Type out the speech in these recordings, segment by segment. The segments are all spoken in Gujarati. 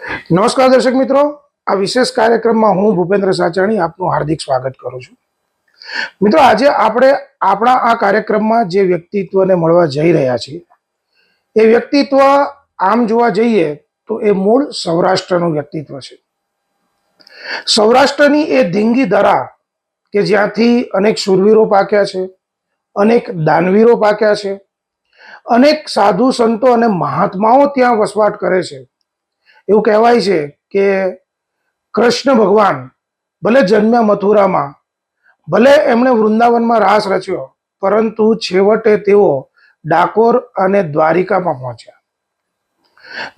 નમસ્કાર દર્શક મિત્રો, આ વિશેષ કાર્યક્રમમાં હું ભૂપેન્દ્ર સાચાણી આપનું હાર્દિક સ્વાગત કરું છું. મિત્રો, આજે આપણે આપણા આ કાર્યક્રમમાં જે વ્યક્તિત્વને મળવા જઈ રહ્યા છીએ, એ વ્યક્તિત્વ આમ જોવા જઈએ તો એ મૂળ સૌરાષ્ટ્રનું વ્યક્તિત્વ છે. સૌરાષ્ટ્રની એ ધીંગી દરા કે જ્યાંથી અનેક શૂરવીરો પાક્યા છે, અનેક દાનવીરો પાક્યા છે, અનેક સાધુ સંતો અને મહાત્માઓ ત્યાં વસવાટ કરે છે એવું કહેવાય છે કે કૃષ્ણ ભગવાન ભલે જન્મ્યા મથુરામાં, ભલે એમણે વૃંદાવનમાં રાસ રચ્યો, પરંતુ છેવટે તેઓ ડાકોર અને દ્વારિકામાં પહોંચ્યા.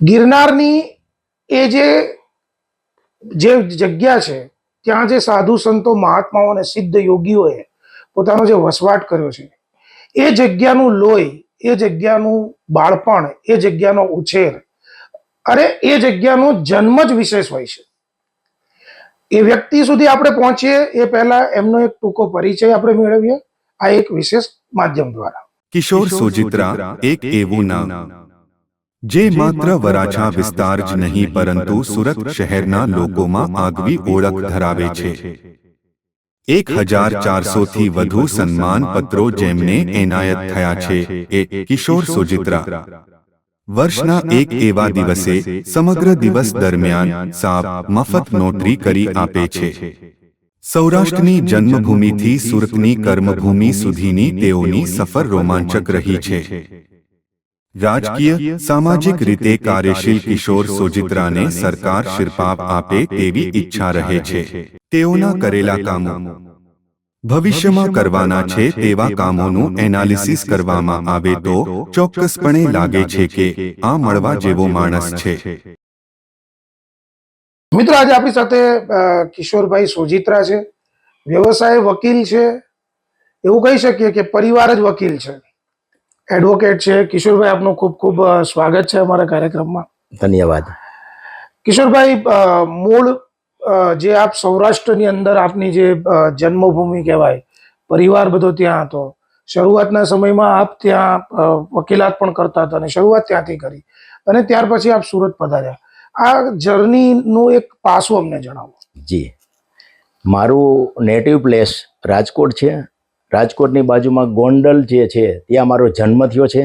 ગિરનારની એ જે જે જગ્યા છે, ત્યાં જે સાધુ સંતો, મહાત્માઓ અને સિદ્ધ યોગીઓએ પોતાનો જે વસવાટ કર્યો છે, એ જગ્યાનું લોહી, એ જગ્યાનું બાળપણ, એ જગ્યાનો ઉછેર અરે એ જગ્યાનો જન્મ જ વિશેષ હોય છે. એ વ્યક્તિ સુધી આપણે પહોંચીએ એ પહેલા એમનો એક ટૂંકો પરિચય આપણે મેળવીએ આ એક વિશેષ માધ્યમ દ્વારા. કિશોર સોજિત્રા એક એવું નામ. જે માત્ર વરાછા વિસ્તાર જ નહીં પરંતુ સુરત શહેરના લોકોમાં આગવી ઓળખ ધરાવે છે. એક હજાર ચારસો થી વધુ સન્માન પત્રો જેમને એનાયત થયા છે. એ કિશોર સોજિત્રા. વર્ષના એક એવા દિવસે સમગ્ર દિવસ દરમિયાન સાપ મફત નોટરી કરી આપે છે. સૌરાષ્ટ્રની જન્મભૂમિથી સુરતની કર્મભૂમિ સુધીની તેઓની સફર રોમાંચક રહી છે. રાજકીય સામાજિક રીતે કાર્યશીલ કિશોર સોજિત્રાને સરકાર શિરપાપ આપે તેવી ઈચ્છા રહે છે. તેઓના કરેલા કામો ભવિષ્યમાં કરવાના છે તેવા કામોનું એનાલિસિસ કરવામાં આવે તો ચોક્કસપણે લાગે છે કે આ મળવા જેવો માણસ છે. મિત્રો આજે આપણી સાથે કિશોરભાઈ સોજિત્રા છે. વ્યવસાય વકીલ છે. એવું કહી શકીએ કે પરિવાર જ વકીલ છે. એડવોકેટ છે. કિશોરભાઈ આપનું ખૂબ ખૂબ સ્વાગત છે અમારા કાર્યક્રમમાં. ધન્યવાદ. કિશોરભાઈ મૂળ જે આપ સૌરાષ્ટ્રની અંદર આપની જે જન્મભૂમિ કહેવાય, પરિવાર બધો ત્યાં હતો. શરૂઆતના સમયમાં આપ ત્યાં વકીલાત પણ કરતા હતા અને શરૂઆત ત્યાંથી કરી. અને ત્યાર પછી આપ સુરત પધાર્યા. આ જર્નીનું એક પાસું અમને જણાવો. જી. મારું નેટિવ પ્લેસ રાજકોટ છે. રાજકોટની બાજુમાં ગોંડલ જે છે, ત્યાં મારો જન્મ થયો છે.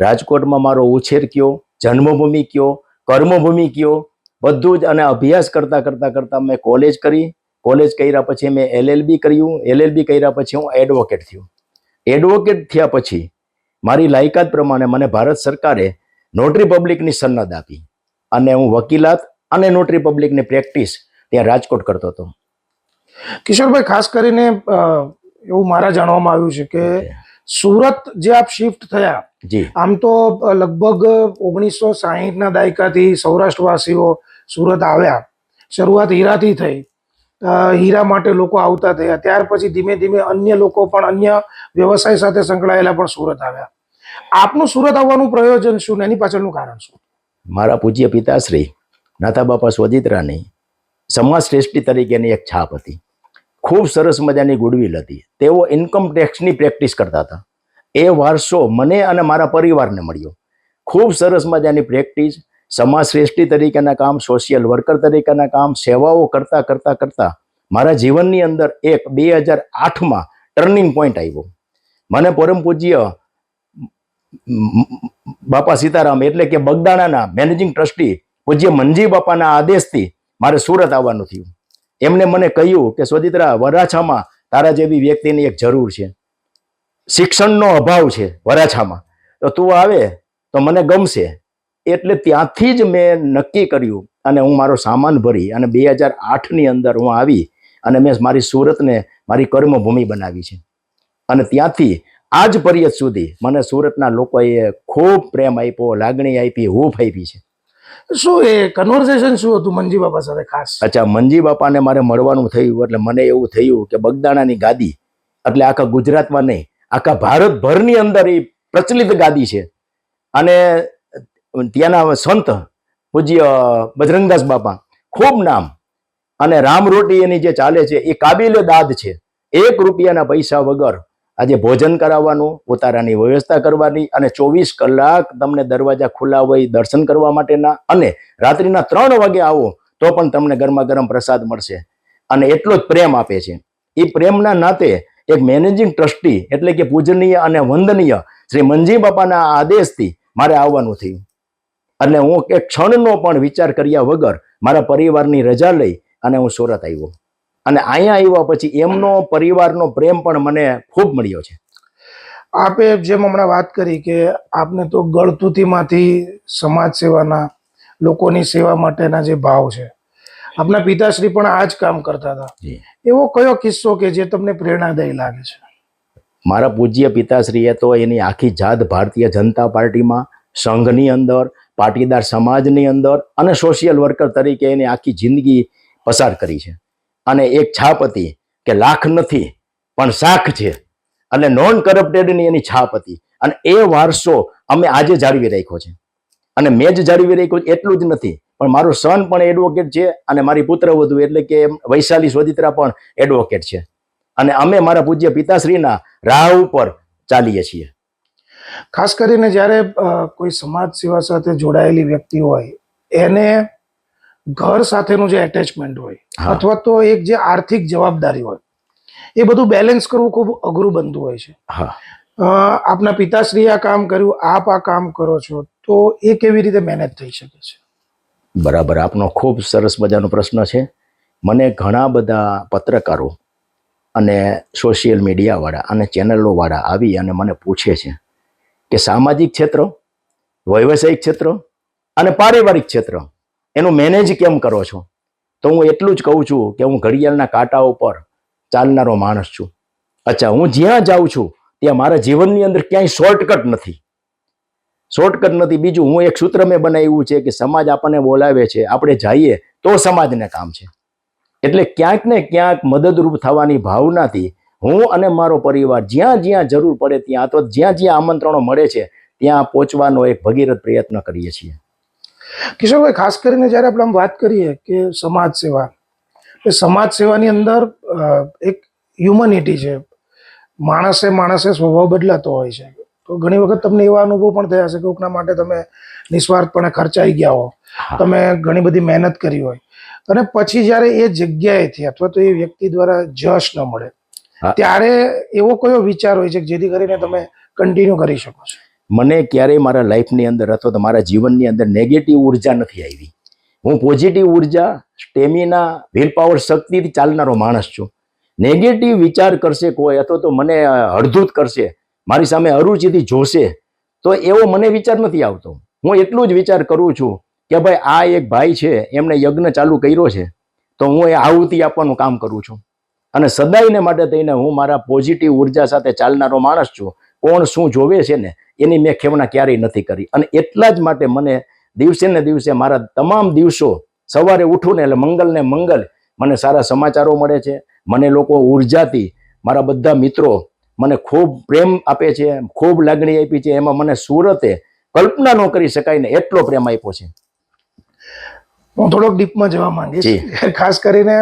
રાજકોટમાં મારો ઉછેર કયો, જન્મભૂમિ કયો, કર્મભૂમિ કયો બધું જ અને અભ્યાસ કરતા કરતા કરતા મેં કોલેજ કરી. કોલેજ કર્યા પછી મેં એલએલબી કર્યું. એલએલબી કર્યા પછી હું એડવોકેટ થયો. એડવોકેટ થયા પછી મારી લાયકાત પ્રમાણે મને ભારત સરકારે નોટરી પબ્લિકની સન્નદ આપી અને હું વકીલાત અને નોટરી પબ્લિકની પ્રેક્ટિસ ત્યાં રાજકોટ કરતો હતો. કિશોરભાઈ ખાસ કરીને એવું મારા જાણવામાં આવ્યું છે કે સુરત જે આપ શિફ્ટ થયા જી. આમ તો લગભગ ઓગણીસો સાહીઠના દાયકાથી સૌરાષ્ટ્રવાસીઓ સુરત આવ્યા. શરૂઆત હીરાથી થઈ. હીરા માટે લોકો આવતા થયા. ત્યાર પછી ધીમે ધીમે અન્ય લોકો પણ, અન્ય વ્યવસાય સાથે સંકળાયેલા પણ સુરત આવ્યા. આપનું સુરત આવવાનું પ્રયોજન શું એની પાછળનું કારણ શું? મારા પૂજ્ય પિતાશ્રી નાથા બાપા સ્વજિત્રાની સમાજ શ્રેષ્ઠી તરીકેની એક છાપ હતી. ખૂબ સરસ મજાની ગુડવિલ હતી. તેઓ ઇન્કમ ટેક્સની પ્રેક્ટિસ કરતા હતા. એ વારસો મને અને મારા પરિવારને મળ્યો. ખૂબ સરસ મજાની પ્રેક્ટિસ સમાજ શ્રેષ્ઠી તરીકેના કામ સોશિયલ વર્કર તરીકેના કામ, સેવાઓ કરતા કરતા કરતા મારા જીવનની અંદર એક બે હજાર આઠમાં ટર્નિંગ પોઈન્ટ આવ્યો. મને પરમ પૂજ્ય બાપા સીતારામ એટલે કે બગદાણાના મેનેજિંગ ટ્રસ્ટી પૂજ્ય મંજી બાપાના આદેશથી મારે સુરત આવવાનું થયું. એમને મને કહ્યું કે સ્વજિત્રા વરાછામાં તારા જેવી વ્યક્તિની એક જરૂર છે. શિક્ષણનો અભાવ છે વરાછામાં. તો તું આવે તો મને ગમશે. એટલે ત્યાંથી જ મેં નક્કી કર્યું અને હું મારો સામાન ભરી અને બે હજાર આઠની અંદર હું આવી અને મેં મારી સુરતને મારી કર્મભૂમિ બનાવી છે. અને ત્યાંથી આજ પર્યત સુધી મને સુરતના લોકોએ ખૂબ પ્રેમ આપ્યો લાગણી આપી હૂફ આપી છે. શું એ કન્વર્સેશન શું હતું મંજી બાપા સાથે ખાસ? અચ્છા મંજી બાપાને મારે મળવાનું થયું એટલે મને એવું થયું કે બગદાણાની ગાદી એટલે આખા ગુજરાતમાં નહીં આખા ભારતભરની અંદર એ પ્રચલિત ગાદી છે. અને ત્યાંના સંત પૂજ્ય બજરંગદાસ બાપા, ખૂબ નામ. અને રામ રોટી એની જે ચાલે છે એ કાબિલે દાદ છે. એક રૂપિયાના પૈસા વગર આજે ભોજન કરાવવાનું, ઉતારાની વ્યવસ્થા કરવાની અને ચોવીસ કલાક તમને દરવાજા ખુલ્લા હોય દર્શન કરવા માટેના અને રાત્રિના ત્રણ વાગે આવો તો પણ તમને ગરમા ગરમ પ્રસાદ મળશે. અને એટલો જ પ્રેમ આપે છે. એ પ્રેમના નાતે એક મેનેજિંગ ટ્રસ્ટી એટલે કે પૂજનીય અને વંદનીય શ્રી મંજી બાપાના આદેશથી મારે આવવાનું થયું. અને હું એક ક્ષણનો પણ વિચાર કર્યા વગર મારા પરિવારની રજા લઈ અને હું સુરત આવ્યો. અને અહીંયા આવ્યા પછી એમનો પરિવારનો પ્રેમ પણ મને ખૂબ મળ્યો છે. આપે જેમ હમણાં વાત કરી કે આપને તો ગળતુતીમાંથી સમાજ સેવાના લોકોની સેવા માટેના જે ભાવ છે. આપના પિતાશ્રી પણ આ જ કામ કરતા હતા. એવો કયો કિસ્સો કે જે તમને પ્રેરણાદાયી લાગે છે? મારા પૂજ્ય પિતાશ્રીએ તો એની આખી જાત ભારતીય જનતા પાર્ટીમાં સંઘની અંદર પાટીદાર સમાજની અંદર અને સોશિયલ વર્કર તરીકે એની આખી જિંદગી પસાર કરી છે. અને એક છાપ હતી કે લાખ નથી, પણ શાખ છે. અને નોન કરપ્ટેડની એની છાપ હતી. અને એ વારસો અમે આજે જાળવી રાખ્યો છે. અને મેં જ જાળવી રાખ્યો એટલું જ નથી. પણ મારો સન પણ એડવોકેટ છે અને મારી પુત્રવધુ એટલે કે વૈશાલી સ્વદિત્રા પણ એડવોકેટ છે. અને અમે મારા પૂજ્ય પિતાશ્રીના રાહ ઉપર ચાલીએ છીએ. ખાસ કરીને જ્યારે કોઈ સમાજ સેવા સાથે જોડાયેલી વ્યક્તિ હોય એને ઘર સાથેનું જે એટેચમેન્ટ હોય અથવા તો એક જે આર્થિક જવાબદારી હોય એ બધું બેલેન્સ કરવું ખૂબ અઘરું બનતું હોય છે. હા. આપના પિતાશ્રીએ આ કામ કર્યું આપ આ કામ કરો છો તો એ કેવી રીતે મેનેજ થઈ શકે છે? બરાબર આપનો ખૂબ સરસ મજાનો પ્રશ્ન છે. મને ઘણા બધા પત્રકારો અને સોશિયલ મીડિયાવાળા અને ચેનલોવાળા આવી અને મને પૂછે છે કે સામાજિક ક્ષેત્ર વ્યવસાયિક ક્ષેત્ર અને પારિવારિક ક્ષેત્ર. એનું મેનેજ કેમ કરો છો? તો હું એટલું જ કહું છું કે હું ઘડિયાળના કાંટા ઉપર ચાલનારો માણસ છું. અચ્છા, હું જ્યાં જાઉં છું, ત્યાં મારા જીવનની અંદર ક્યાંય શોર્ટકટ નથી. શોર્ટકટ નથી. બીજું, હું એક સૂત્ર મેં બનાવ્યું છે કે સમાજ આપણને બોલાવે છે. આપણે જઈએ તો સમાજને કામ છે. એટલે ક્યાંક ને ક્યાંક મદદરૂપ થવાની ભાવનાથી હું અને મારો પરિવાર જ્યાં જ્યાં જરૂર પડે ત્યાં અથવા જ્યાં જ્યાં આમંત્રણો મળે છે ત્યાં પહોંચવાનો એક ભગીરથ પ્રયત્ન કરીએ છીએ. કિશોરભાઈ ખાસ કરીને જ્યારે આપણે આમ વાત કરીએ કે સમાજ સેવા એ સમાજ સેવાની અંદર એક હ્યુમનિટી છે. માણસે માણસે સ્વભાવ બદલાતો હોય છે. તો ઘણી વખત તમને એવા અનુભવ પણ થયા છે કે કોકના માટે તમે નિસ્વાર્થપણે ખર્ચાઈ ગયા હો. તમે ઘણી બધી મહેનત કરી હોય. અને પછી જ્યારે એ જગ્યાએથી અથવા તો એ વ્યક્તિ દ્વારા જશ ન મળે. ત્યારે એવો કયો વિચાર હોય છે કે જેથી કરીને તમે કન્ટિન્યુ કરી શકો છો? મને ક્યારેય મારા લાઈફની અંદર અથવા તો મારા જીવનની અંદર નેગેટિવ ઊર્જા નથી આવી. હું પોઝિટિવ ઊર્જા સ્ટેમિના વિલ પાવર શક્તિથી ચાલનારો માણસ છું. નેગેટિવ વિચાર કરશે કોઈ અથવા તો મને હળધૂત કરશે મારી સામે અરુચિથી જોશે તો એવો મને વિચાર નથી આવતો. હું એટલું જ વિચાર કરું છું કે ભાઈ આ એક ભાઈ છે એમણે યજ્ઞ ચાલુ કર્યો છે તો હું એ આહુતિ આપવાનું કામ કરું છું. અને સદાયને માટે થઈને હું મારા પોઝિટિવ ઊર્જા સાથે ચાલનારો માણસ છું. કોણ શું જોવે છે ને એની મેં ખેવના ક્યારેય નથી કરી. અને એટલા જ માટે મને દિવસે ને દિવસે મારા તમામ દિવસો સવારે ઉઠું ને એટલે મંગલ ને મંગલ મને સારા સમાચારો મળે છે. મને લોકો ઉર્જાથી મારા બધા મિત્રો મને ખૂબ પ્રેમ આપે છે ખૂબ લાગણી આપી છે. એમાં મને સુરતે કલ્પના ન કરી શકાય ને એટલો પ્રેમ આપ્યો છે. હું થોડોક ડીપમાં જવા માંગીશ. ખાસ કરીને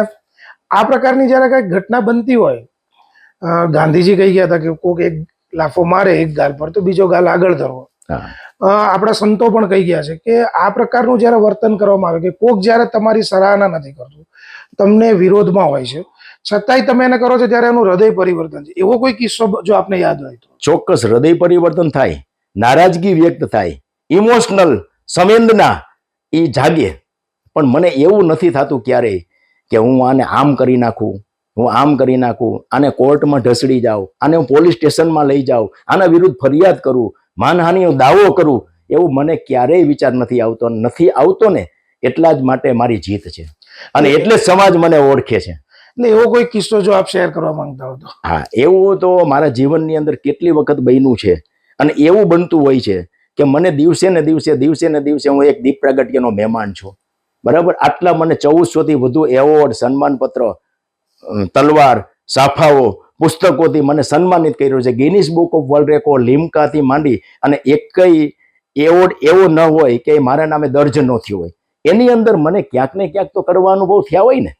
આ પ્રકારની જ્યારે કઈ ઘટના બનતી હોય ગાંધીજી કહી ગયા હતા કે કોક એક લાફો મારે એક ગાલ પર તો બીજો ગાલ આગળ ધરવો. આપણા સંતો પણ કહી ગયા છે કે આ પ્રકારનું જ્યારે વર્તન કરવામાં આવે કે કોક જ્યારે તમારી સરાહના નથી કરતું તમને વિરોધમાં હોય છે છતાંય તમે એને કરો છો ત્યારે એનું હૃદય પરિવર્તન છે. એવો કોઈ કિસ્સો જો આપને યાદ હોય તો. ચોક્કસ હૃદય પરિવર્તન થાય નારાજગી વ્યક્ત થાય ઇમોશનલ સંવેદના એ જાગે. પણ મને એવું નથી થતું ક્યારેય કે હું આને આમ કરી નાખું હું આમ કરી નાખું આને કોર્ટમાં ઢસડી જાઉં આને હું પોલીસ સ્ટેશનમાં લઈ જાઉં આના વિરુદ્ધ ફરિયાદ કરું માનહાનિનો દાવો કરું એવું મને ક્યારેય વિચાર નથી આવતો નથી આવતો ને એટલા જ માટે મારી જીત છે. અને એટલે જ સમાજ મને ઓળખે છે. એટલે એવો કોઈ કિસ્સો જો આપ શેર કરવા માંગતા હો તો? હા એવું તો મારા જીવનની અંદર કેટલી વખત બન્યું છે. અને એવું બનતું હોય છે કે મને દિવસે ને દિવસે દિવસે ને દિવસે હું એક દીપ પ્રાગટ્યનો મહેમાન છું. બરાબર? આટલા મને ચૌદસોથી વધુ એવોર્ડ સન્માનપત્ર તલવાર, સાફાઓ, પુસ્તકોથી મને સન્માનિત કર્યો છે. Guinness book of world record લીમકાથી માંડી અને એકય એવોર્ડ એવો ન હોય કે મારા નામે દર્જ ન થયો હોય. એની અંદર મને ક્યાંક ને ક્યાંક તો કરવા અનુભવ થયા હોય ને.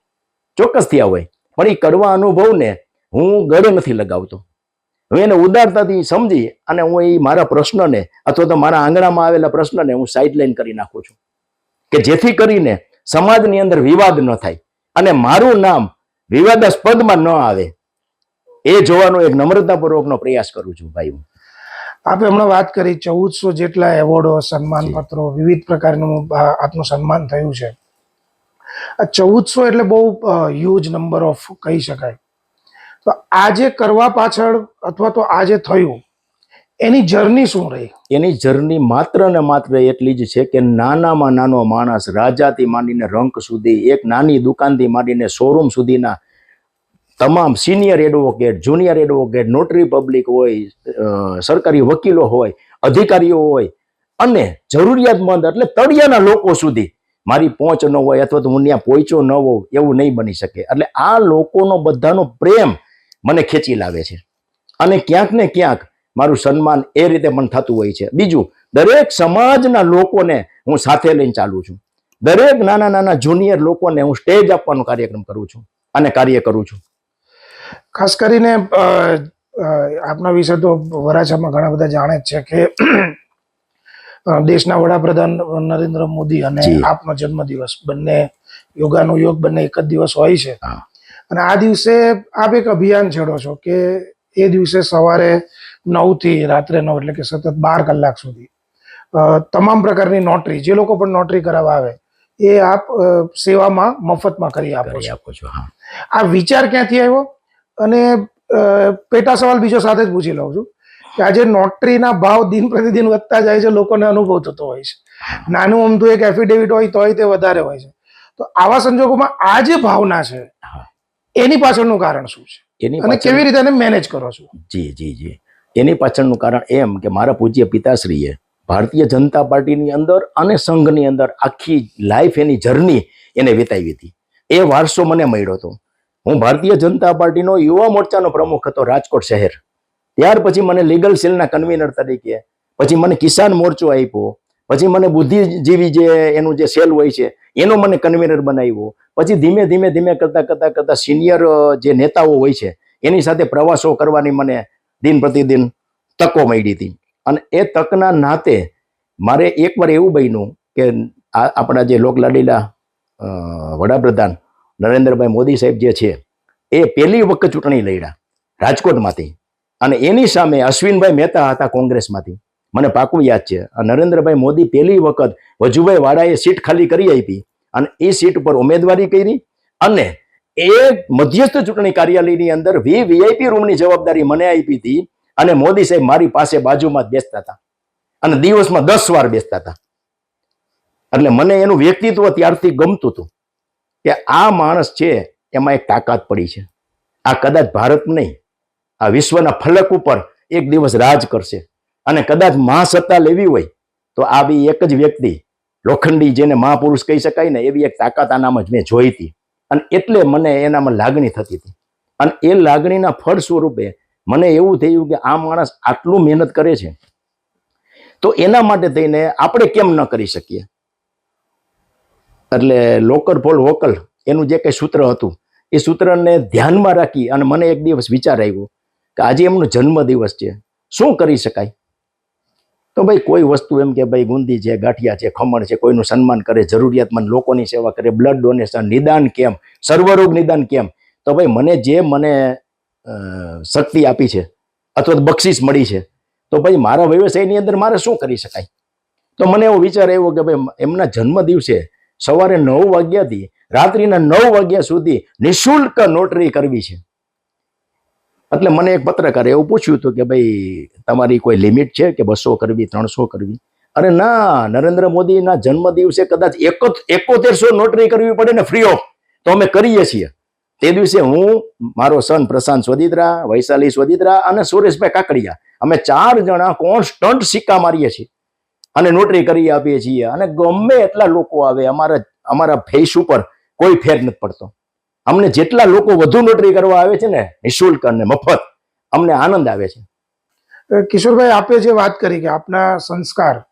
ચોક્કસ થયા હોય. પણ એ કરવા અનુભવને હું ગળે નથી લગાવતો. હું એને ઉદારતાથી સમજી અને હું એ મારા પ્રશ્નને અથવા તો મારા આંગણામાં આવેલા પ્રશ્નને હું સાઇડલાઈન કરી નાખું છું. કે જેથી કરીને સમાજની અંદર વિવાદ ન થાય અને મારું નામ વિવાદાસ્પદમાં ન આવે. એ જોવાનો એક નમ્રતાપૂર્વકનો પ્રયાસ કરું છું ભાઈ હું. આપે હમણાં વાત કરી ચૌદસો જેટલા એવોર્ડો સન્માન પત્રો વિવિધ પ્રકારનું આત્મ આપનું સન્માન થયું છે. આ ચૌદસો એટલે બહુ હ્યુજ નંબર ઓફ કહી શકાય. તો આજે કરવા પાછળ અથવા તો આજે થયું એની જર્ની શું રહી? એની જર્ની માત્ર ને માત્ર એટલી જ છે કે નાનામાં નાનો માણસ રાજાથી માંડીને રંક સુધી, એક નાની દુકાનથી માંડીને શોરૂમ સુધીના તમામ senior advocate junior advocate notary public હોય સરકારી વકીલો હોય, અધિકારીઓ હોય અને જરૂરિયાતમંદ એટલે તળિયાના લોકો સુધી. મારી પહોંચ ન હોય અથવા તો હું ત્યાં પહોંચ્યો ન હોઉં એવું નહીં બની શકે. એટલે આ લોકોનો બધાનો પ્રેમ મને ખેંચી લાવે છે. અને ક્યાંક ને ક્યાંક મારું સન્માન એ રીતે પણ થતું હોય છે. બીજું દરેક સમાજના લોકોને હું સાથે લઈને ચાલું છું. દરેક નાના નાના જુનિયર લોકોને હું સ્ટેજ આપવાનો કાર્યક્રમ કરું છું અને કાર્ય કરું છું. ખાસ કરીને આપના વિશે તો વરાછામાં ઘણા બધા જાણે જ છે કે દેશના વડાપ્રધાન નરેન્દ્ર મોદી અને આપનો આપનો જન્મદિવસ બંને યોગાનો યોગ બંને એક જ દિવસ હોય છે. અને આ દિવસે આપ એક અભિયાન છેડો છો કે એ દિવસે સવારે નવથી રાત્રે નવ એટલે કે સતત બાર કલાક સુધી. તમામ પ્રકારની નોટરી જે લોકો પણ નોટરી કરાવવા આવે એ આપ સેવામાં મફતમાં કરી આપો આપો છો હા. આ વિચાર ક્યાંથી આવ્યો? અને પેટા સવાલ બીજો સાથે જ પૂછી લઉં છું. કે આજે નોટરીના ભાવ દિન પ્રતિદિન વધતા જાય છે લોકોને અનુભવ થતો હોય છે. નાનું અમથું એક એફિડેવિટ હોય તોય તે વધારે હોય છે. તો આવા સંજોગોમાં આ જે ભાવના છે એની પાછળનું કારણ શું છે? એની અને કેવી રીતે એને મેનેજ કરો છો? જી જી જી. એની પાછળનું કારણ એમ કે મારા પૂજ્ય પિતાશ્રીએ ભારતીય જનતા પાર્ટીની અંદર અને સંઘની અંદર આખી લાઈફ એની જર્ની એને વિતાવી હતી. એ વારસો મને મળ્યો હતો. હું ભારતીય જનતા પાર્ટીનો યુવા મોરચાનો પ્રમુખ હતો રાજકોટ શહેર. ત્યાર પછી મને લીગલ સેલના કન્વીનર તરીકે, પછી મને કિસાન મોરચો આપ્યો, પછી મને બુદ્ધિજીવી જે એનું જે સેલ હોય છે, એનો મને કન્વીનર બનાવ્યો. પછી ધીમે ધીમે ધીમે કરતા કરતા કરતા સિનિયર જે નેતાઓ હોય છે, એની સાથે પ્રવાસો કરવાની મને દિન પ્રતિદિન તકો મળી હતી. અને એ તકના નાતે મારે એકવાર એવું બન્યું કે આ આપણા જે લોકલાડીલા વડાપ્રધાન નરેન્દ્રભાઈ મોદી સાહેબ જે છે, એ પહેલી વખત ચૂંટણી લડ્યા રાજકોટમાંથી. અને એની સામે અશ્વિનભાઈ મહેતા હતા કોંગ્રેસમાંથી. મને પાકું યાદ છે. નરેન્દ્રભાઈ મોદી પહેલી વખત વજુભાઈ વાળાએ સીટ ખાલી કરી આપી. અને એ સીટ ઉપર ઉમેદવારી કરી અને એ મધ્યસ્થ ચૂંટણી કાર્યાલયની અંદર વી વીઆઈપી રૂમની જવાબદારી મને આપી હતી અને મોદી સાહેબ મારી પાસે બાજુમાં બેસતા હતા. અને દિવસમાં દસ વાર બેસતા હતા. એટલે મને એનું વ્યક્તિત્વ ત્યારથી ગમતું હતું કે આ માણસ છે એમાં એક તાકાત પડી છે. આ કદાચ ભારત નહીં, આ વિશ્વના ફલક ઉપર એક દિવસ રાજ કરશે. અને કદાચ મહાસત્તા લેવી હોય તો આ બી એક જ વ્યક્તિ, લોખંડી જેને મહાપુરુષ કહી શકાય ને એવી એક તાકાત આનામાં જ મેં જોઈ હતી. અને એટલે મને એનામાં લાગણી થતી હતી. અને એ લાગણીના ફળ સ્વરૂપે મને એવું થયું કે આ માણસ આટલું મહેનત કરે છે. તો એના માટે થઈને આપણે કેમ ન કરી શકીએ? એટલે લોકર ફોલ વોકલ એનું જે કંઈ સૂત્ર હતું, એ સૂત્રને ધ્યાનમાં રાખી અને મને એક દિવસ વિચાર આવ્યો કે આજે એમનો જન્મદિવસ છે. શું કરી શકાય? તો ભાઈ કોઈ વસ્તુ એમ કે ભાઈ ગુંદી છે, ગાંઠિયા છે, ખમણ છે, કોઈનું સન્માન કરે, જરૂરિયાતમંદ લોકોની સેવા કરે બ્લડ ડોનેશન નિદાન કેમ, સર્વરોગ નિદાન કેમ? તો ભાઈ મને જે મને શક્તિ આપી છે અથવા તો બક્ષિસ મળી છે, તો ભાઈ મારા વ્યવસાયની અંદર મારે શું કરી શકાય? તો મને એવો વિચાર આવ્યો કે ભાઈ એમના જન્મ દિવસે સવારે નવ વાગ્યાથી રાત્રિના નવ વાગ્યા સુધી નિઃશુલ્ક નોટરી કરવી છે. એટલે મને એક પત્રકારે એવું પૂછ્યું હતું કે ભાઈ, તમારી કોઈ લિમિટ છે કે બસો કરવી, ત્રણસો કરવી? અરે ના, નરેન્દ્ર મોદીના જન્મ દિવસે કદાચ એકો એકોતેરસો નોટરી કરવી પડે ને ફ્રી ઓફ તો અમે કરીએ છીએ. તે દિવસે હું, મારો સન પ્રશાંત સ્વદિત્રા વૈશાલી સ્વદિત્રા અને સુરેશભાઈ કાકડિયા, અમે ચાર જણા કોન્સ્ટન્ટ સિક્કા મારીએ છીએ. અને નોટરી કરી આપીએ છીએ. અને ગમે એટલા લોકો આવે, અમારા અમારા ફેસ ઉપર કોઈ ફેર નથી પડતો. અમને જેટલા લોકો વધુ નોટરી કરવા આવે છે ને નિઃશુલ્ક અને મફત અમને આનંદ આવે છે. કિશોરભાઈ, આપે જે વાત કરી કે આપના સંસ્કાર,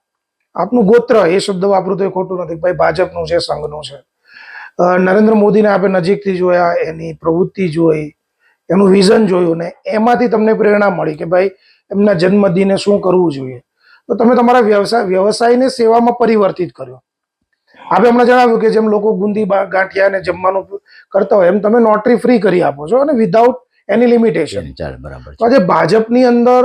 આપનું ગોત્ર, એ શબ્દ વાપરું તો એ ખોટું નથી, ભાઈ, ભાજપનું છે, સંઘનું છે. નરેન્દ્ર મોદીને આપણે નજીકથી જોયા, એની પ્રવૃત્તિ જોઈ, એનું વિઝન જોયું ને એમાંથી તમને પ્રેરણા મળી કે ભાઈ, એમના જન્મદિને શું કરવું જોઈએ. તો તમે તમારા વ્યવસાય વ્યવસાયને સેવામાં પરિવર્તિત કર્યો. આપણે હમણાં જણાવ્યું કે જેમ લોકો ગુંદી ગાંઠિયા અને જમવાનું કરતા હોય એમ તમે નોટરી ફ્રી કરી આપો છો અને વિધાઉટ એની લિમિટેશન ચાલ બરાબર તો આજે ભાજપની અંદર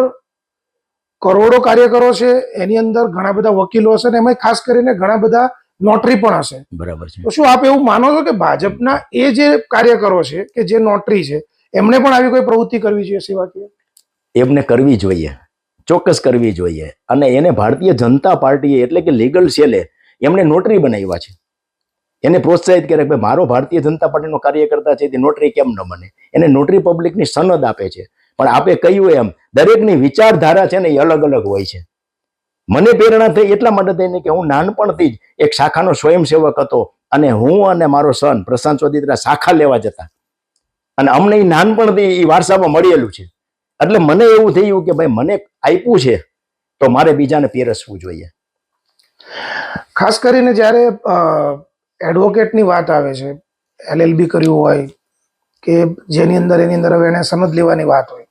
કરોડો કાર્યકરો છે એની અંદર ઘણા બધા વકીલો હશે ને એમાં ખાસ કરીને ઘણા બધા નોટરી પણ હશે. બરાબર છે. તો શું આપ એવું માનો છો કે ભાજપના એ જે કાર્યકરો છે કે જે નોટરી છે એમને પણ આવી કોઈ પ્રવૃત્તિ કરવી જોઈએ સેવાકીય? એમને કરવી જોઈએ ચોક્કસ કરવી જોઈએ. અને એને ભારતીય જનતા પાર્ટીએ એટલે કે લીગલ સેલે એમને નોટરી બનાવ્યા છે. એને પ્રોત્સાહિત કરે કે મારો ભારતીય જનતા પાર્ટીનો કાર્યકર્તા છે તે નોટરી કેમ ન બને? એને નોટરી પબ્લિકની સનદ આપે છે. પણ આપે કહ્યું એમ, દરેકની વિચારધારા છે ને એ અલગ અલગ હોય છે. મને પ્રેરણા થઈ એટલા માટે થઈને કે હું નાનપણથી જ એક શાખાનો સ્વયંસેવક હતો અને હું અને મારો સન પ્રશાંત ચોદિત્રા શાખા લેવા જતા. અને અમને એ નાનપણથી એ વારસામાં મળેલું છે. એટલે મને એવું થયું કે ભાઈ, મને આપ્યું છે, તો મારે બીજાને પીરસવું જોઈએ. ખાસ કરીને જ્યારે એડવોકેટની વાત આવે છે એલએલબી કર્યું હોય કે જેની અંદર, એની અંદર હવે એને સનદ લેવાની વાત હોય.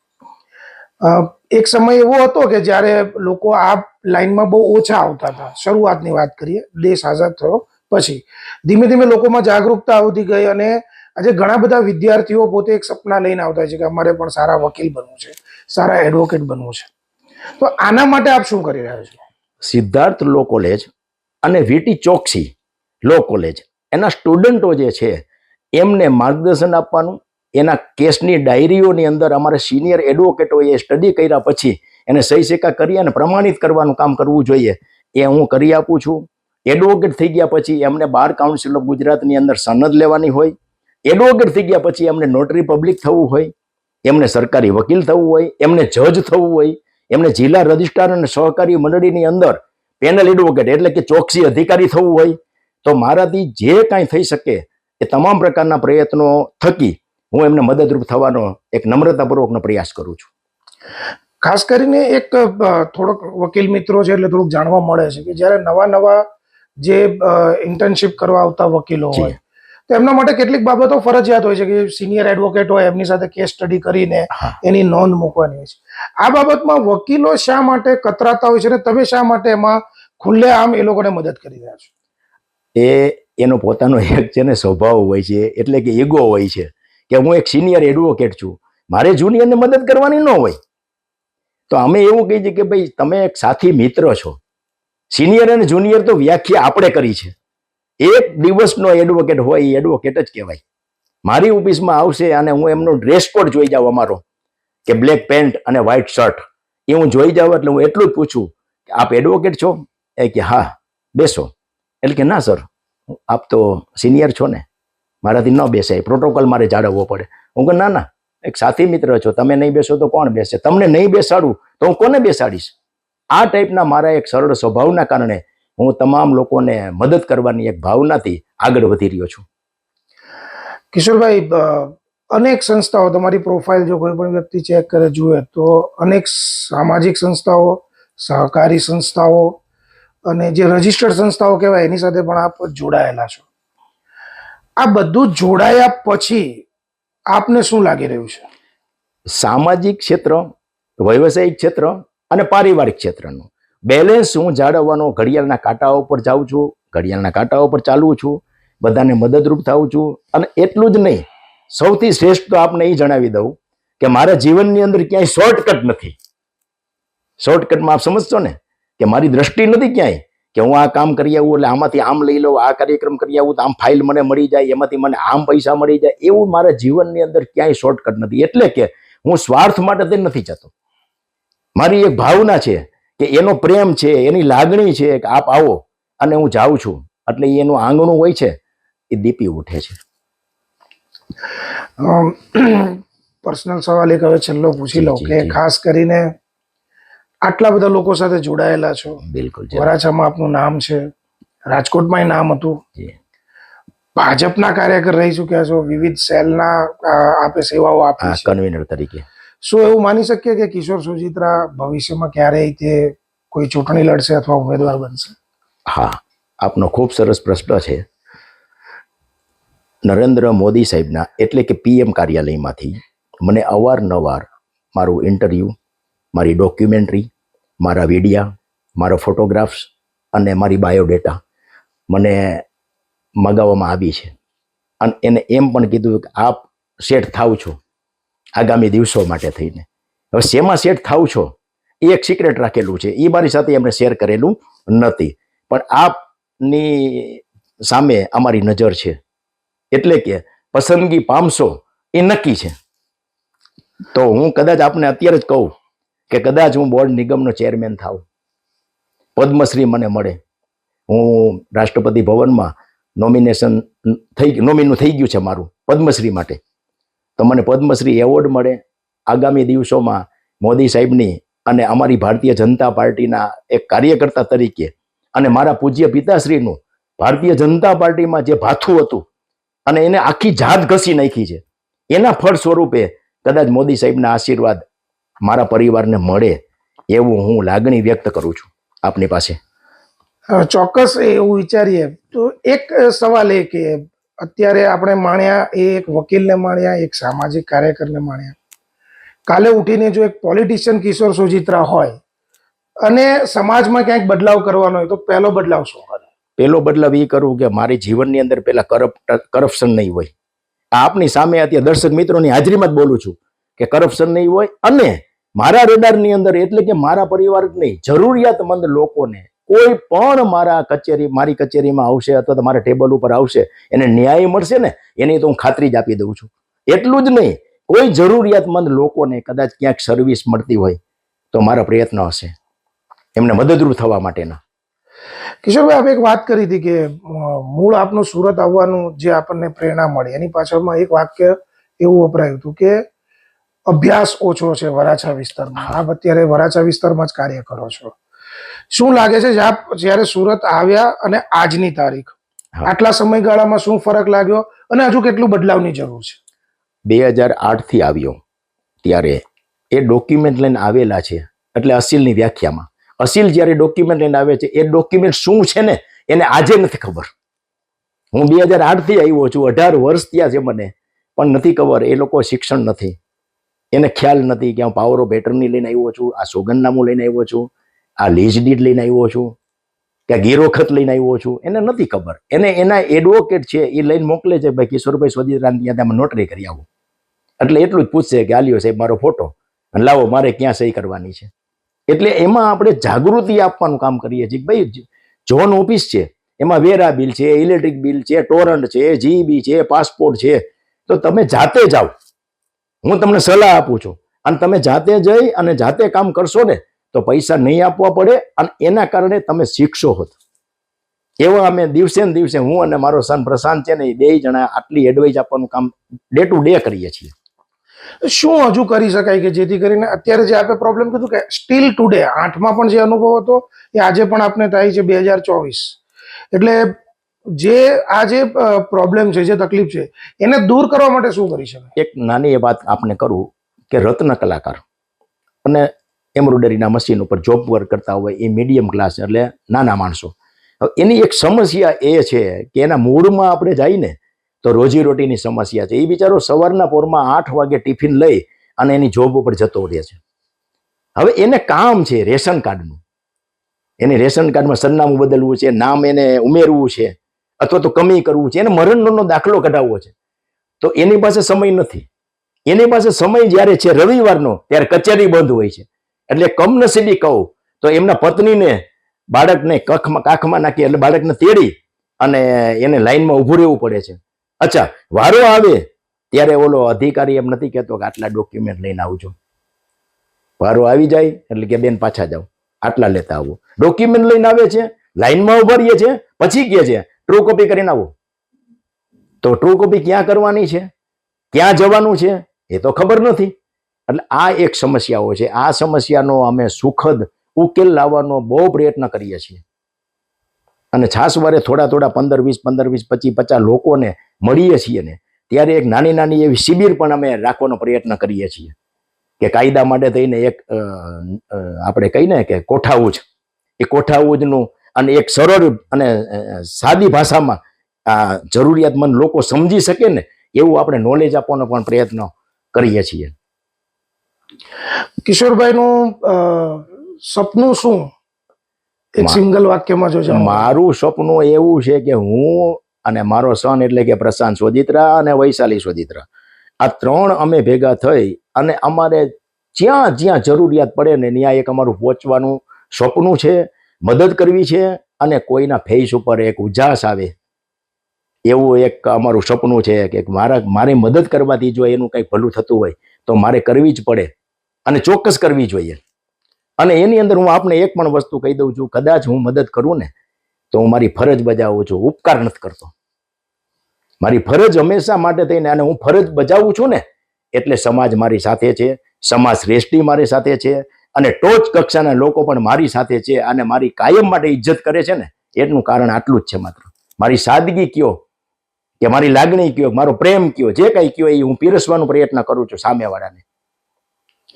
એક સમય એવો હતો કે જ્યારે લોકો આ લાઈનમાં બહુ ઓછા આવતા હતા. શરૂઆતની વાત કરીએ, દેશ આઝાદ થયો પછી. ધીમે ધીમે લોકોમાં જાગૃતતા આવતી ગઈ અને આજે ઘણા બધા વિદ્યાર્થીઓ પોતે એક સપના લઈને આવતા છે કે અમારે પણ સારા વકીલ બનવું છે, સારા એડવોકેટ બનવું છે. તો આના માટે આપ શું કરી રહ્યા છો? સિદ્ધાર્થ લો કોલેજ અને વીટી ચોકસી લો કોલેજ એના સ્ટુડન્ટો જે છે, એમને માર્ગદર્શન આપવાનું, એના કેસની ડાયરીઓની અંદર અમારે સિનિયર એડવોકેટોએ સ્ટડી કર્યા પછી એને સહી સિક્કા કરી અને પ્રમાણિત કરવાનું કામ કરવું જોઈએ. એ હું કરી આપું છું. એડવોકેટ થઈ ગયા પછી એમને બાર કાઉન્સિલ ઓફ ગુજરાતની અંદર સનદ લેવાની હોય. એડવોકેટ થઈ ગયા પછી એમને નોટરી પબ્લિક થવું હોય. એમને સરકારી વકીલ થવું હોય. એમને જજ થવું હોય. એમને જિલ્લા રજિસ્ટ્રાર અને સહકારી મંડળીની અંદર પેનલ એડવોકેટ એટલે કે ચોકસી અધિકારી થવું હોય તો મારાથી જે કાંઈ થઈ શકે એ તમામ પ્રકારના પ્રયત્નો થકી હું એમને મદદરૂપ થવાનો એક નમ્રતાપૂર્વકનો પ્રયાસ કરું છું. ખાસ કરીને એક થોડોક વકીલ મિત્રો છે એટલે થોડુંક જાણવા મળે છે કે જ્યારે નવા નવા જે ઇન્ટર્નશિપ કરવા આવતા વકીલો હોય તો એમના માટે કેટલીક બાબતો ફરજિયાત હોય છે કે સિનિયર એડવોકેટ હોય એમની સાથે કેસ સ્ટડી કરીને એની નોંધ મૂકવાની હોય છે. આ બાબતમાં વકીલો શા માટે કતરાતા હોય છે અને તમે શા માટે એમાં ખુલ્લે આમ એ લોકોને મદદ કરી રહ્યા છો? એ એનો પોતાનો એક છે ને સ્વભાવ હોય છે એટલે કે ઈગો હોય છે કે હું એક સિનિયર એડવોકેટ છું. મારે જુનિયરને મદદ કરવાની ન હોય. તો અમે એવું કહીએ છીએ કે ભાઈ તમે એક સાથી મિત્ર છો. સિનિયર અને જુનિયર તો વ્યાખ્યા આપણે કરી છે. એક દિવસનો એડવોકેટ હોય, એ એડવોકેટ જ કહેવાય. મારી ઓફિસમાં આવશે અને હું એમનો ડ્રેસ કોડ જોઈ જાઉં અમારો, કે બ્લેક પેન્ટ અને વ્હાઇટ શર્ટ એ હું જોઈ જાઉં એટલે હું એટલું જ પૂછું કે આપ એડવોકેટ છો? એ કે હા, બેસો. એટલે કે ના સર આપ તો સિનિયર છો ને. મારાથી ન બેસાય. પ્રોટોકોલ મારે જાળવવો પડે. હું કહું, ના ના, એક સાથી મિત્ર છો, તમે નહીં બેસો તો કોણ બેસે? તમને નહીં બેસાડું તો હું કોને બેસાડીશ? આ ટાઈપના મારા એક સરળ સ્વભાવના કારણે હું તમામ લોકોને મદદ કરવાની એક ભાવનાથી આગળ વધી રહ્યો છું. કિશોરભાઈ અનેક સંસ્થાઓ તમારી પ્રોફાઇલ જો કોઈ પણ વ્યક્તિ ચેક કરે જુએ તો અનેક સામાજિક સંસ્થાઓ સહકારી સંસ્થાઓ અને જે રજિસ્ટર્ડ સંસ્થાઓ કહેવાય એની સાથે પણ આપ જોડાયેલા છો. આ બધું જોડાયા પછી આપને શું લાગી રહ્યું છે? સામાજિક ક્ષેત્ર વ્યવસાયિક ક્ષેત્ર અને પારિવારિક ક્ષેત્રનું. બેલેન્સ હું જાળવવાનો, ઘડિયાળના કાંટાઓ પર જાઉં છું, ઘડિયાળના કાંટાઓ પર ચાલું છું, બધાને મદદરૂપ થાઉં છું. અને એટલું જ નહીં, સૌથી શ્રેષ્ઠ તો આપને એ જણાવી દઉં કે મારા જીવનની અંદર ક્યાંય શોર્ટકટ નથી. શોર્ટકટમાં આપ સમજશો ને કે મારી દ્રષ્ટિ નથી ક્યાંય કે હું આ કામ કરી આવું એટલે આમાંથી આમ લઈ લઉં, આ કાર્યક્રમ કરી આવું તો આમ ફાઇલ મને મળી જાય, એમાંથી મને આમ પૈસા મળી જાય, એવું મારા જીવનની અંદર ક્યાંય શોર્ટકટ નથી. એટલે કે હું સ્વાર્થ માટે તે નથી જતો. મારી એક ભાવના છે કે એનો પ્રેમ છે એની લાગણી છે કે આપ આવો અને હું જાઉં છું. એટલે એનું આંગણું હોય છે એ દીપી ઉઠે છે. પર્સનલ સવાલ એક હવે છેલ્લો પૂછી લઉં કે ખાસ કરીને આટલા બધા લોકો સાથે જોડાયેલા છો. બિલકુલ વરાછામાં આપનું નામ છે રાજકોટમાં નામ હતું. ભાજપના કાર્યકર રહી ચૂક્યા છો વિવિધ સેલના આપે સેવાઓ આપી કન્વીનર તરીકે. શું એવું માની શકીએ કે કિશોર સુજિત્રા ભવિષ્યમાં ક્યારેય તે કોઈ ચૂંટણી લડશે અથવા ઉમેદવાર બનશે? હા, આપનો ખૂબ સરસ પ્રશ્ન છે. નરેન્દ્ર મોદી સાહેબના એટલે કે પીએમ કાર્યાલયમાંથી મને અવારનવાર મારું ઇન્ટરવ્યૂ, મારી ડોક્યુમેન્ટરી, મારા વિડિયા, મારા ફોટોગ્રાફ્સ અને મારી બાયોડેટા મને મગાવવામાં આવી છે. અને એને એમ પણ કીધું કે આપ સેટ થાવ છો. આગામી દિવસો માટે થઈને. હવે શેમાં સેટ થાવ છો? એ એક સિક્રેટ રાખેલું છે. એ મારી સાથે એમણે શેર કરેલું નથી. પણ આપની સામે અમારી નજર છે. એટલે કે પસંદગી પામશો, એ નક્કી છે. તો હું કદાચ આપને અત્યારે જ કહું કે કદાચ હું બોર્ડ નિગમનો ચેરમેન થાઉં. પદ્મશ્રી મને મળે. હું રાષ્ટ્રપતિ ભવનમાં નોમિનેશન થઈ નોમિનું થઈ ગયું છે મારું, પદ્મશ્રી માટે. તો મને પદ્મશ્રી એવોર્ડ મળે. આગામી દિવસોમાં મોદી સાહેબની અને અમારી ભારતીય જનતા પાર્ટીના એક કાર્યકર્તા તરીકે અને મારા પૂજ્ય પિતાશ્રીનું ભારતીય જનતા પાર્ટીમાં જે ભાથું હતું અને એને આખી જાત ઘસી નાખી છે. એના ફળ સ્વરૂપે કદાચ મોદી સાહેબના આશીર્વાદ મારા પરિવારને મળે એવું હું લાગણી વ્યક્ત કરું છું. આપની પાસે. ચોક્કસ એવું વિચારીએ તો એક સવાલ એ કે અત્યારે આપણે માણ્યા એ એક વકીલને માણ્યા, એક સામાજિક કાર્યકરને માણ્યા. કાલે ઉઠીને જો એક પોલિટિશિયન કિશોર સુજિત્રા હોય અને સમાજમાં ક્યાંક બદલાવ કરવાનો હોય તો પહેલો બદલાવ શું કરે પહેલો બદલાવ એ કરવું કે મારી જીવનની અંદર પેલા કરપ્ટ કરપ્શન નહીં હોય. આપની સામે અત્યારે દર્શક મિત્રોની હાજરીમાં જ બોલું છું કે કરપ્શન નહીં હોય અને મારા રેડારની અંદર એટલે કે મારા પરિવાર નહીં જરૂરિયાતમંદ લોકોને કોઈ પણ મારા કચેરી મારી કચેરીમાં આવશે અથવા તો મારા ટેબલ ઉપર આવશે એને ન્યાય મળશે ને એની તો હું ખાતરી જ આપી દઉં છું. એટલું જ નહીં કોઈ જરૂરિયાતમંદ લોકોને કદાચ ક્યાંક સર્વિસ મળતી હોય તો મારા પ્રયત્ન હશે. એમને મદદરૂપ થવા માટેના. કિશોરભાઈ આપણે એક વાત કરી હતી કે મૂળ આપનું સુરત આવવાનું જે આપણને પ્રેરણા મળી એની પાછળમાં એક વાક્ય એવું વપરાયું હતું કે અભ્યાસ ઓછો છે વરાછા વિસ્તારમાં. આપ અત્યારે વરાછા વિસ્તારમાં જ કાર્ય કરો છો. શું લાગે છે જ્યારે સુરત આવ્યા અને આજની તારીખ? આટલા સમયગાળામાં શું ફરક લાગ્યો અને હજુ કેટલું બદલાવની જરૂર છે? બે હજાર આઠથી આવ્યો ત્યારે એ ડોક્યુમેન્ટ લઈને આવેલા છે એટલે અસીલની વ્યાખ્યામાં. અસીલ જ્યારે ડોક્યુમેન્ટ લઈને આવે છે એ ડોક્યુમેન્ટ શું છે ને એને આજે નથી ખબર. હું બે હજાર આઠથી આવ્યો છું અઢાર વર્ષ થયા છે મને પણ નથી ખબર એ લોકો શિક્ષણ નથી. એને ખ્યાલ નથી કે હું પાવર ઓફ એટર્ની લઈને આવ્યો છું આ સોગંદનામું લઈને આવ્યો છું. આ લીઝ ડીડ લઈને આવ્યો છું કે ગીરોખત લઈને આવ્યો છું, એને નથી ખબર. એને એના એડવોકેટ છે, એ લઈને મોકલે છે, ભાઈ કિશોરભાઈ સ્વદીરામ ત્યાં તમે નોટરી કરી આવો. એટલે એટલું જ પૂછશે કે, આલ્યો સાહેબ, મારો ફોટો અને લાવો, મારે ક્યાં સહી કરવાની છે? એટલે એમાં આપણે જાગૃતિ આપવાનું કામ કરીએ છીએ ભાઈ જોન ઓફિસ છે, એમાં વેરા બિલ છે ઇલેક્ટ્રિક બિલ છે ટોરન્ટ છે જીબી છે પાસપોર્ટ છે. તો તમે જાતે જાઓ. હું તમને સલાહ આપું છું. અને તમે જાતે જઈ અને જાતે કામ કરશો ને તો પૈસા નહીં આપવા પડે અને એના કારણે તમે શીખશો હોત. એવા અમે દિવસે ને દિવસે હું અને મારો સન પ્રશાંત છે ને એ બે જણા આટલી એડવાઇસ આપવાનું કામ ડે ટુ ડે કરીએ છીએ. શું હજુ કરી શકાય કે જેથી કરીને અત્યારે જે આપણે પ્રોબ્લેમ કીધું કે સ્ટીલ ટુડે આઠમાં પણ જે અનુભવ હતો એ આજે પણ આપને થાય છે બે હજાર ચોવીસ. એટલે જે આ જે પ્રોબ્લેમ છે જે તકલીફ છે એને દૂર કરવા માટે શું કરી શકાય? એક નાની એ વાત આપને કરું કે રત્ન કલાકાર. અને એમ્બ્રોઇડરીના મશીન ઉપર જોબ વર્ક કરતા હોય એ મીડિયમ ક્લાસ એટલે નાના માણસો. એની એક સમસ્યા એ છે કે એના મૂળમાં આપણે જઈને તો રોજીરોટીની સમસ્યા છે. એ બિચારો સવારના પોરમાં આઠ વાગે ટિફિન લઈ અને એની જોબ ઉપર જતો રહે છે. હવે એને કામ છે રેશન કાર્ડનું. એને રેશન કાર્ડમાં સરનામું બદલવું છે, નામ એને ઉમેરવું છે, અથવા તો કમી કરવું છે, એને મરણનો દાખલો કઢાવવો છે. તો એની પાસે સમય નથી. એની પાસે સમય જ્યારે છે રવિવારનો, ત્યારે કચેરી બંધ હોય છે. એટલે કમનસીબી કહું તો એમના પત્નીને બાળકને કખમાં કાખમાં નાખી એટલે બાળકને તેડી અને એને લાઈનમાં ઊભું રહેવું પડે છે. અચ્છા, વારો આવે ત્યારે ઓલો અધિકારી એમ નથી કહેતો કે આટલા ડોક્યુમેન્ટ લઈને આવજો. વારો આવી જાય એટલે કે બેન પાછા જાઓ, આટલા લેતા આવો. ડોક્યુમેન્ટ લઈને આવે છે, લાઈનમાં ઊભા રહીએ છે, પછી કહે છે ટ્રુ કોપી કરીને આવો. તો ટ્રુ કોપી ક્યાં કરવાની છે? ક્યાં જવાનું છે? એ તો ખબર નથી. એટલે આ એક સમસ્યાઓ છે. આ સમસ્યાનો અમે સુખદ ઉકેલ લાવવાનો બહુ પ્રયત્ન કરીએ છીએ. અને છાસવારે થોડા થોડા પંદર વીસ પંદર વીસ, પચીસ, પચાસ લોકોને મળીએ છીએ ને, ત્યારે એક નાની નાની એવી શિબિર પણ અમે રાખવાનો પ્રયત્ન કરીએ છીએ. કે કાયદા માટે થઈને એક આપણે કહીને કે કોઠાઉજ. એ કોઠાઉજનું અને એક સરળ અને સાદી ભાષામાં આ જરૂરિયાતમંદ લોકો સમજી શકે ને, એવું આપણે નોલેજ આપવાનો પણ પ્રયત્ન કરીએ છીએ. કિશોરભાઈનું સપનું શું? એક સિંગલ વાક્યમાં જોજો. મારું સપનું એવું છે કે હું અને મારો સન એટલે કે પ્રશાંત સોજિત્રા અને વૈશાલી સોજિત્રા આ ત્રણ અમે ભેગા થઈ અને અમારે જ્યાં જ્યાં જરૂરિયાત પડે ને ત્યાં એક અમારું પહોંચવાનું સપનું છે મદદ કરવી છે અને કોઈના ફેસ ઉપર એક ઉજાસ આવે. એવું એક અમારું સપનું છે કે મારા મારી મદદ કરવાથી જો એનું કંઈ ભલું થતું હોય તો મારે કરવી જ પડે. અને ચોક્કસ કરવી જોઈએ. અને એની અંદર હું આપને એક પણ વસ્તુ કહી દઉં છું, કદાચ હું મદદ કરું ને, તો હું મારી ફરજ બજાવું છું, ઉપકાર નથી કરતો. મારી ફરજ હંમેશા માટે થઈને અને હું ફરજ બજાવું છું ને, એટલે સમાજ મારી સાથે છે, સમાજ શ્રેષ્ઠી મારી સાથે છે, અને ટોચ કક્ષાના લોકો પણ મારી સાથે છે, અને મારી કાયમ માટે ઇજ્જત કરે છે ને, એનું કારણ આટલું જ છે માત્ર. મારી સાદગી કયો, કે મારી લાગણી કયો, મારો પ્રેમ કયો, જે કંઈ કયો, એ હું પીરસવાનો પ્રયત્ન કરું છું સામેવાળાને.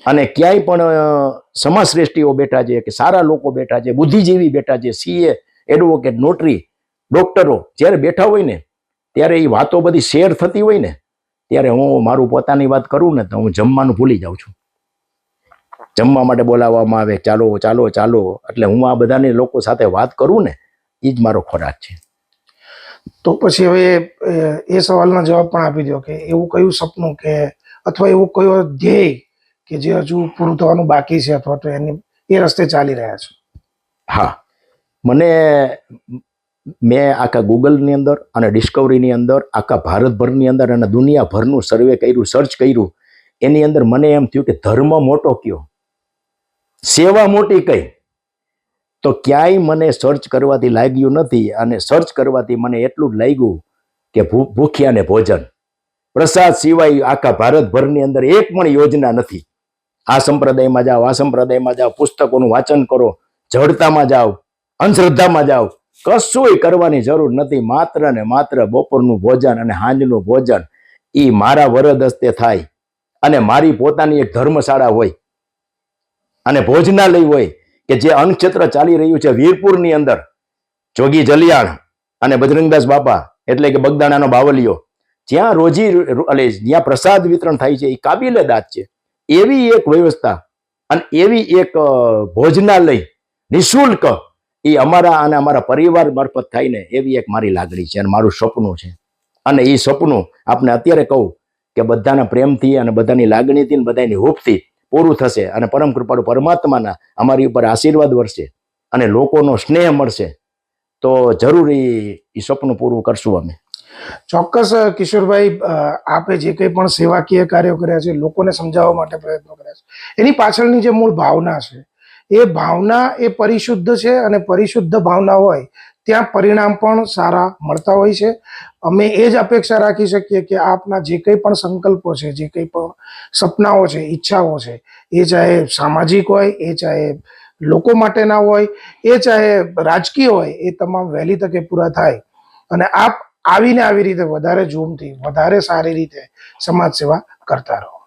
અને ક્યાંય પણ સમાજશ્રેષ્ઠીઓ બેઠા છે કે સારા લોકો બેઠા છે, બુદ્ધિજીવી બેઠા છે, સીએ, એડવોકેટ, નોટરી, ડોક્ટરો જ્યારે બેઠા હોય ને, ત્યારે એ વાતો બધી શેર થતી હોય ને, ત્યારે હું મારું પોતાની વાત કરું ને તો હું જમવાનું ભૂલી જાઉં છું. જમવા માટે બોલાવવામાં આવે, ચાલો ચાલો ચાલો, એટલે હું આ બધાની લોકો સાથે વાત કરું ને એ જ મારો ખોરાક છે. તો પછી હવે એ સવાલના જવાબ પણ આપી દો કે એવું કયું સપનું કે, અથવા એવું કયો ધ્યેય કે જે હજુ પૂરું થવાનું બાકી છે અથવા તો એની, એ રસ્તે ચાલી રહ્યા છો. હા. મને, મેં આખા ગૂગલની અંદર અને ડિસ્કવરીની અંદર, આખા ભારતભરની અંદર અને દુનિયાભરનું સર્વે કર્યું સર્ચ કર્યું, એની અંદર મને એમ થયું કે ધર્મ મોટો કયો? સેવા મોટી કઈ? તો ક્યાંય મને સર્ચ કરવાથી લાગ્યું નથી અને સર્ચ કરવાથી મને એટલું જ લાગ્યું કે ભૂખ્યાને ભોજન. પ્રસાદ સિવાય આખા ભારતભરની અંદર એક પણ યોજના નથી. આ સંપ્રદાયમાં જાઓ, આ સંપ્રદાયમાં જાઓ, પુસ્તકોનું વાંચન કરો, જડતામાં જાઓ, અંધશ્રદ્ધામાં જાઓ. કશુંય કરવાની જરૂર નથી, માત્ર ને માત્ર બપોરનું ભોજન અને સાંજનું ભોજન. એ મારા વરદ હસ્તે થાય. અને મારી પોતાની એક ધર્મશાળા હોય. અને ભોજનાલય હોય, કે જે અન્નક્ષેત્ર ચાલી રહ્યું છે વીરપુરની અંદર. જોગી જલિયાણ અને બજરંગદાસ બાપા, એટલે કે બગદાણાનો બાવલિયો. જ્યાં રોજી એટલે જ્યાં પ્રસાદ વિતરણ થાય છે એ કાબિલે દાદ છે. એવી એક વ્યવસ્થા અને એવી એક ભોજનાલય નિઃશુલ્ક એ અમારા અને અમારા પરિવાર મારફત ને એવી એક મારી લાગણી છે અને મારું સપનું છે. અને એ સપનું આપણે અત્યારે કહું કે બધાના પ્રેમથી અને બધાની લાગણીથી અને બધાની હૂપથી પૂરું થશે અને પરમ કૃપાળુ પરમાત્માના અમારી ઉપર આશીર્વાદ વરસે અને લોકોનો સ્નેહ મળશે. તો જરૂર એ સપનું પૂરું કરશું અમે. ચોક્કસ કિશોરભાઈ આપે જે કંઈ પણ સેવાકીય કાર્યો કર્યા છે, લોકોને સમજાવવા માટે પ્રયત્નો કર્યા છે. એની પાછળની જે મૂળ ભાવના છે, એ ભાવના એ પરિશુદ્ધ છે અને પરિશુદ્ધ ભાવના હોય, ત્યાં પરિણામ પણ સારા મળતા હોય છે. અમે એ જ અપેક્ષા રાખી શકીએ કે આપના જે કંઈ પણ સંકલ્પો છે, જે કંઈ પણ સપનાઓ છે, ઈચ્છાઓ છે, એ ચાહે સામાજિક હોય, એ ચાહે લોકો માટેના હોય, એ ચાહે રાજકીય હોય, એ તમામ વહેલી તકે પૂરા થાય. અને આપ આવીને આવી રીતે વધારે ઝૂમથી વધારે સારી રીતે સમાજ સેવા કરતા રહો.